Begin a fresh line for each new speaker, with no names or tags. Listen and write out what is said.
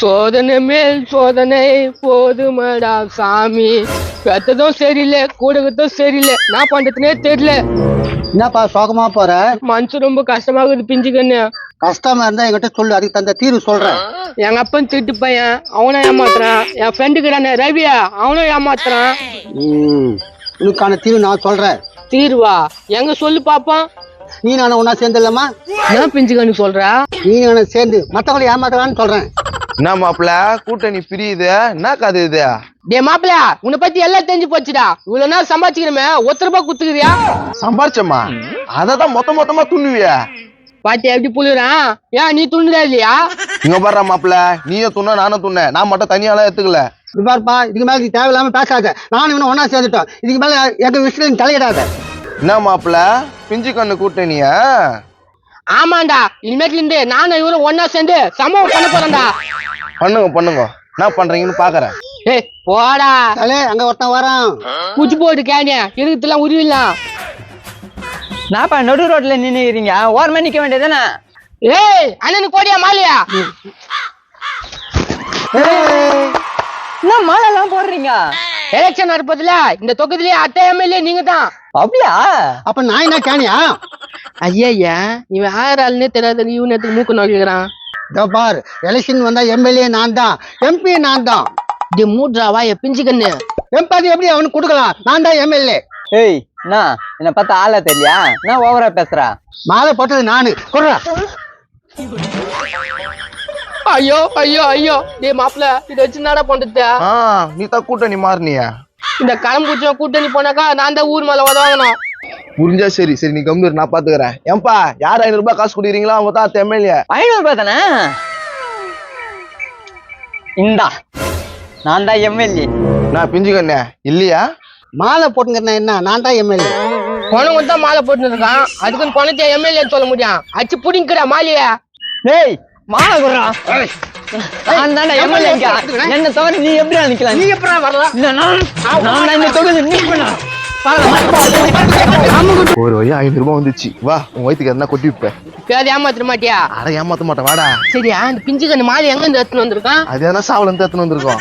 சோதனை மேல் சோதனை போதுமடா சாமி. பெத்ததும் சரியில்லை கூடகத்தும் சரியில்லை. நான் பண்றதுனே தெரியல.
என்னப்பா சோகமா போற?
மனசு ரொம்ப கஷ்டமாகுது பிஞ்சு கண்ணு
கஷ்டமா இருந்தா என்கிட்ட சொல்லு அதுக்கு தந்த தீர்வு சொல்றேன்.
எங்க அப்பன் திட்டு பையன் அவனும் ஏமாத்துறான். என் ஃப்ரெண்டுக்குறானே ரவியா அவனும் ஏமாத்துறான்.
ம், உனக்கான தீர்வு நான் சொல்றேன்.
தீர்வா? எங்க சொல்லு பாப்போம்.
நீ நானும் ஒன்னா சேர்ந்துடலாமா?
ஏன் பிஞ்சு கண்ணு சொல்றா?
நீ நானும் சேர்ந்து மத்தவங்களை ஏமாத்தலாம்னு சொல்றேன்.
என்ன மாப்பிள கூட்டணி பிரியுது. என்ன கதை இது?
டே மாப்பிள உன்னை பத்தி எல்லாம் தெரிஞ்சு போச்சுடா. இவ்வளவு நாள் சம்பாதிச்சுக்கிறமே ஒத்த ரூபாய் குத்துக்கிறியா
சம்பாரிச்சம்மா அததான் மொத்த மொத்தமா துண்ணுவிய.
பாத்தி எப்படி புழுறான் ஏன் நீ துண்டுதா இல்லையா?
இங்க பாரு மாப்பிள நீயும் துண்ண நானும் துண்ண. நான் மட்டும் தனியாலாம் எடுத்துக்கல
இது பாருப்பா இதுக்கு மேல நீ தேவையில்லாம பேசாத. நானும் இவனும் ஒன்னா சேர்ந்துட்டோம். இதுக்கு மேல எங்க விஷயத்துல நீ தலையிடாத.
என்ன மாப்பிள பிஞ்சு கண்ணு கூட்டணியா?
ஆமாண்டா. இனிமேட்ல இருந்து நானும் இவரும் ஒன்னா சேர்ந்து சம்பவம் பண்ண போறேன்டா.
பண்ணுங்க பண்ணுங்க. என்ன பண்றீங்கன்னு பாக்குறேன்.
ஏய் போடா.
தலே அங்க ஒருத்தன் வரான்.
குச்சி போட்டு கேணிய இருக்குதுலாம் உருவிடலாம்
நாப்பா நடு ரோட்ல நின்னுக்கிறீங்க ஓரமா நிக்க வேண்டியதானே
ஏய் அண்ணனுக்கு போடியா மாலையா?
என்ன மாலை எல்லாம் போடுறீங்க?
எலெக்ஷன் வரப்போதுல இந்த தொகுதியிலே அத்தை எம்எல்ஏ நீங்க தான்
அப்படியா?
அப்ப நான் என்ன கேனியா?
ஐயா இவன் ஆயிரம் ஆளுன்னே தெரியாத இவனத்துக்கு மூக்கு நோக்கிக்கிறான்.
இதோ பார் எலெக்ஷன் வந்தா எம்எல்ஏ நான் தான் எம்பி நான் தான்.
டி மூட்ராவா என் பிஞ்சு கண்ணு.
எம்பாதி எப்படி அவனுக்கு கொடுக்கலாம்? நான் தான் எம்எல்ஏ.
ஏய் என்ன என்ன பார்த்தா ஆளா தெரியலையா? நான் ஓவரா பேசுறா.
மாலை போட்டது நானு. கொடுறா.
ஐயோ ஐயோ ஐயோ. டேய் மாப்பிள இதை வச்சு என்னடா பண்றது?
ஆ நீ தான் கூட்டணி மாறினியா.
இந்த களம்பூச்சியும் கூட்டணி போனாக்கா நான் தான் ஊர் மேல உதவாங்கணும்
புரிஞ்சா சரி சரி நீ கம்பீர் நான் பாத்துக்கிறேன். ஏன்பா யார் ஐநூறு ரூபாய் காசு கொடுக்குறீங்களோ அவங்க தான் எம்எல்ஏ.
ஐநூறு ரூபாய் தானே? இந்தா நான் தான் எம்எல்ஏ.
நான் பிஞ்சு கண்ணே இல்லையா?
மாலை போட்டுங்கிறேன் என்ன? நான் தான் எம்எல்ஏ.
பணம் தான் மாலை போட்டு இருக்கான். அதுக்குன்னு பணத்தை எம்எல்ஏ சொல்ல முடியும். அச்சு புடிங்கிற மாலைய.
டேய் மாலை குடுறா. நான் தானே எம்எல்ஏ என்ன தவிர நீ எப்படி நிக்கலாம்
நீ எப்படா வரலாம்?
நான் நான் தான் இந்த தொகுதி நிற்பேனா
ஒரு வழியா ஐநூறு ரூபாய் வந்துச்சு. வா உன் வயிற்றுக்கு எதனா கொட்டி வைப்பேன்.
பேர் ஏமாத்திர மாட்டியா?
அட ஏமாத்த மாட்டேன் வாடா.
சரியா இந்த பிஞ்சு கண்ணு மாலை எங்க இருந்து எடுத்துன்னு வந்திருக்கான்?
அது எதனா சாவல இருந்து எடுத்துன்னு வந்திருக்கோம்.